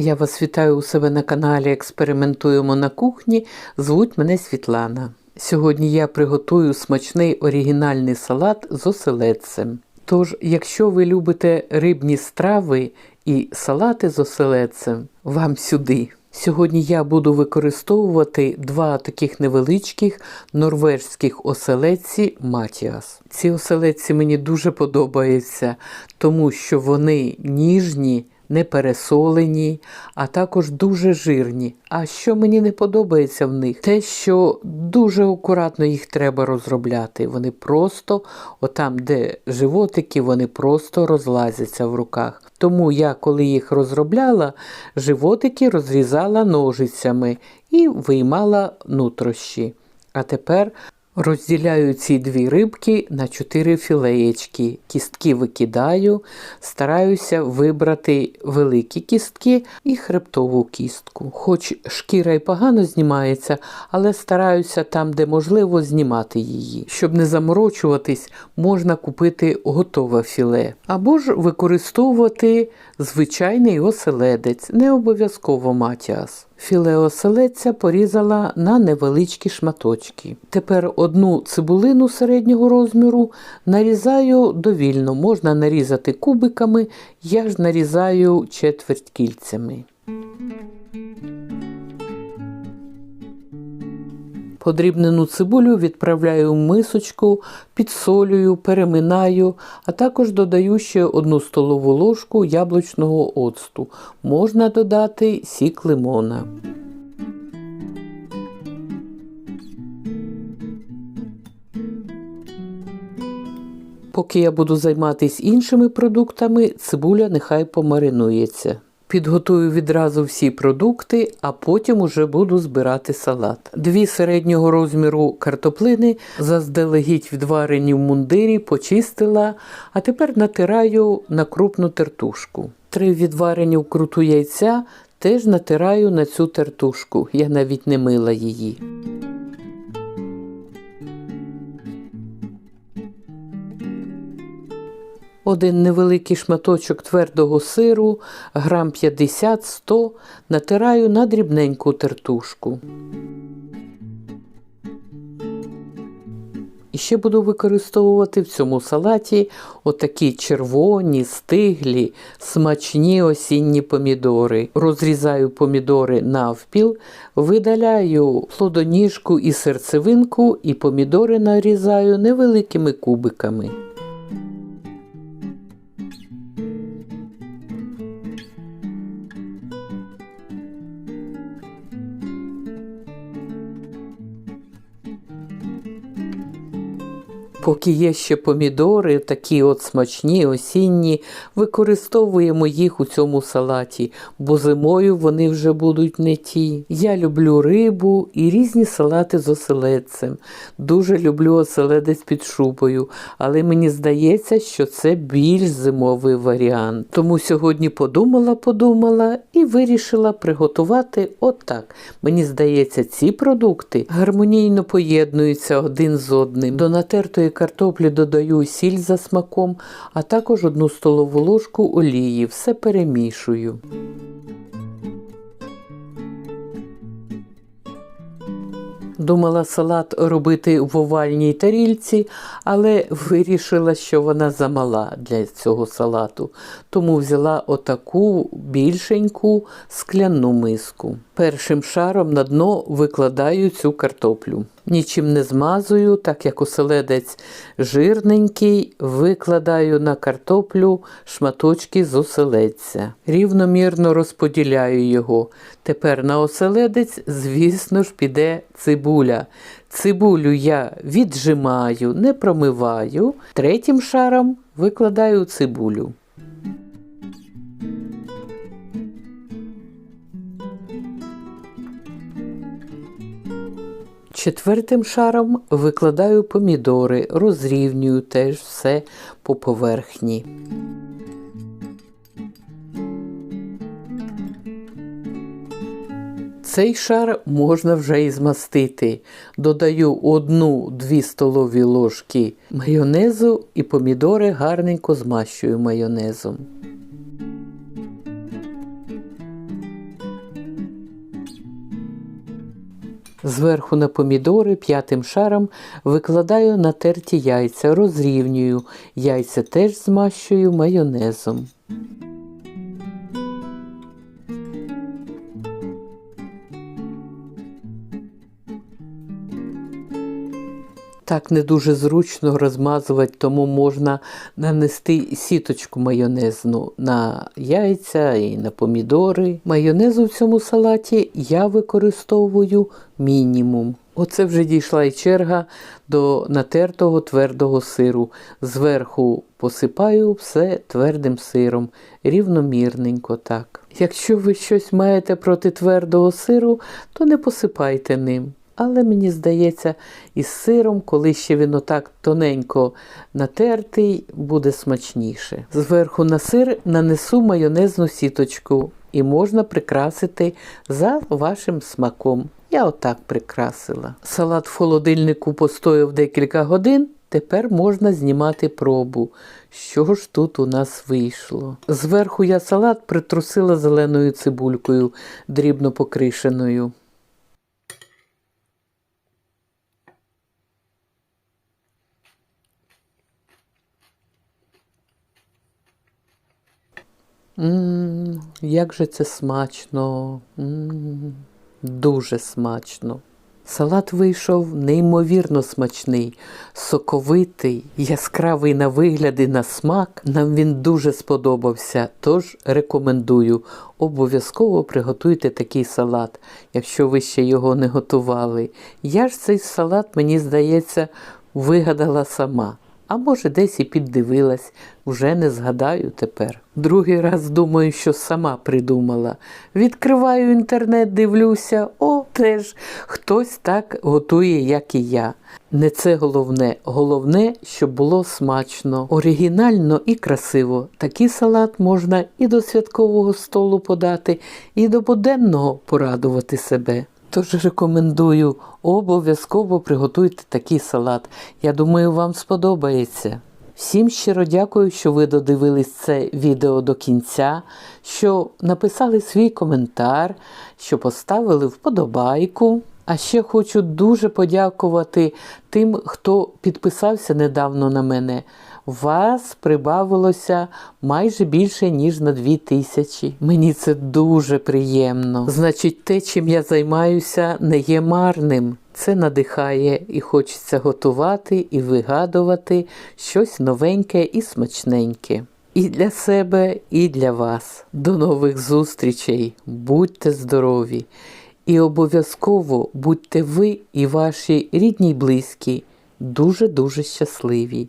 Я вас вітаю у себе на каналі Експериментуємо на кухні. Звуть мене Світлана. Сьогодні я приготую смачний оригінальний салат з оселедцем. Тож, якщо ви любите рибні страви і салати з оселедцем, вам сюди. Сьогодні я буду використовувати два таких невеличких норвежських оселедці Матіас. Ці оселедці мені дуже подобаються, тому що вони ніжні, не пересолені, а також дуже жирні. А що мені не подобається в них? Те, що дуже акуратно їх треба розробляти. Вони просто, отам, де животики, вони просто розлазяться в руках. Тому я, коли їх розробляла, животики розрізала ножицями і виймала нутрощі. А тепер розділяю ці дві рибки на чотири філеєчки. Кістки викидаю, стараюся вибрати великі кістки і хребтову кістку. Хоч шкіра й погано знімається, але стараюся там, де можливо, знімати її. Щоб не заморочуватись, можна купити готове філе. Або ж використовувати звичайний оселедець, не обов'язково матіас. Філе оселедця порізала на невеличкі шматочки. Тепер одну цибулину середнього розміру нарізаю довільно. Можна нарізати кубиками, я ж нарізаю четверть кільцями. Подрібнену цибулю відправляю в мисочку, підсолюю, переминаю, а також додаю ще одну столову ложку яблучного оцту. Можна додати сік лимона. Поки я буду займатися іншими продуктами, цибуля нехай помаринується. Підготую відразу всі продукти, а потім уже буду збирати салат. Дві середнього розміру картоплини заздалегідь відварені в мундирі, почистила, а тепер натираю на крупну тертушку. Три відварені вкруту яйця теж натираю на цю тертушку. Я навіть не мила її. Один невеликий шматочок твердого сиру, грам 50-100, натираю на дрібненьку тертушку. І ще буду використовувати в цьому салаті отакі червоні, стиглі, смачні осінні помідори. Розрізаю помідори навпіл, видаляю плодоніжку і серцевинку, і помідори нарізаю невеликими кубиками. Поки є ще помідори, такі от смачні, осінні, використовуємо їх у цьому салаті, бо зимою вони вже будуть не ті. Я люблю рибу і різні салати з оселедцем. Дуже люблю оселедець під шубою, але мені здається, що це більш зимовий варіант. Тому сьогодні подумала, подумала і вирішила приготувати отак. Мені здається, ці продукти гармонійно поєднуються один з одним. До натертої картоплі додаю сіль за смаком, а також одну столову ложку олії. Все перемішую. Думала салат робити в овальній тарільці, але вирішила, що вона замала для цього салату. Тому взяла отаку більшеньку скляну миску. Першим шаром на дно викладаю цю картоплю. Нічим не змазую, так як оселедець жирненький, викладаю на картоплю шматочки з оселедця. Рівномірно розподіляю його. Тепер на оселедець, звісно ж, піде цибуля. Цибулю я віджимаю, не промиваю. Третім шаром викладаю цибулю. Четвертим шаром викладаю помідори, розрівнюю теж все по поверхні. Цей шар можна вже і змастити. Додаю 1-2 столові ложки майонезу і помідори гарненько змащую майонезом. Зверху на помідори п'ятим шаром викладаю натерті яйця, розрівнюю. Яйця теж змащую майонезом. Так не дуже зручно розмазувати, тому можна нанести сіточку майонезну на яйця і на помідори. Майонезу в цьому салаті я використовую мінімум. Оце вже дійшла і черга до натертого твердого сиру. Зверху посипаю все твердим сиром, рівномірненько так. Якщо ви щось маєте проти твердого сиру, то не посипайте ним. Але мені здається, із сиром, коли ще він отак тоненько натертий, буде смачніше. Зверху на сир нанесу майонезну сіточку і можна прикрасити за вашим смаком. Я отак прикрасила. Салат в холодильнику постояв декілька годин. Тепер можна знімати пробу. Що ж тут у нас вийшло? Зверху я салат притрусила зеленою цибулькою, дрібно покришеною. Ммм, як же це смачно. Ммм, дуже смачно. Салат вийшов неймовірно смачний, соковитий, яскравий на вигляд і на смак. Нам він дуже сподобався, тож рекомендую. Обов'язково приготуйте такий салат, якщо ви ще його не готували. Я ж цей салат, мені здається, вигадала сама. А може, десь і піддивилась, вже не згадаю тепер. Другий раз думаю, що сама придумала. Відкриваю інтернет, дивлюся, о, теж хтось так готує, як і я. Не це головне, головне, щоб було смачно, оригінально і красиво. Такий салат можна і до святкового столу подати, і до буденного порадувати себе. Тож рекомендую, обов'язково приготуйте такий салат. Я думаю, вам сподобається. Всім щиро дякую, що ви додивились це відео до кінця, що написали свій коментар, що поставили вподобайку. А ще хочу дуже подякувати тим, хто підписався недавно на мене. Вас прибавилося майже більше, ніж на дві тисячі. Мені це дуже приємно. Значить, те, чим я займаюся, не є марним. Це надихає і хочеться готувати і вигадувати щось новеньке і смачненьке. І для себе, і для вас. До нових зустрічей. Будьте здорові! І обов'язково будьте ви і ваші рідні й близькі дуже-дуже щасливі.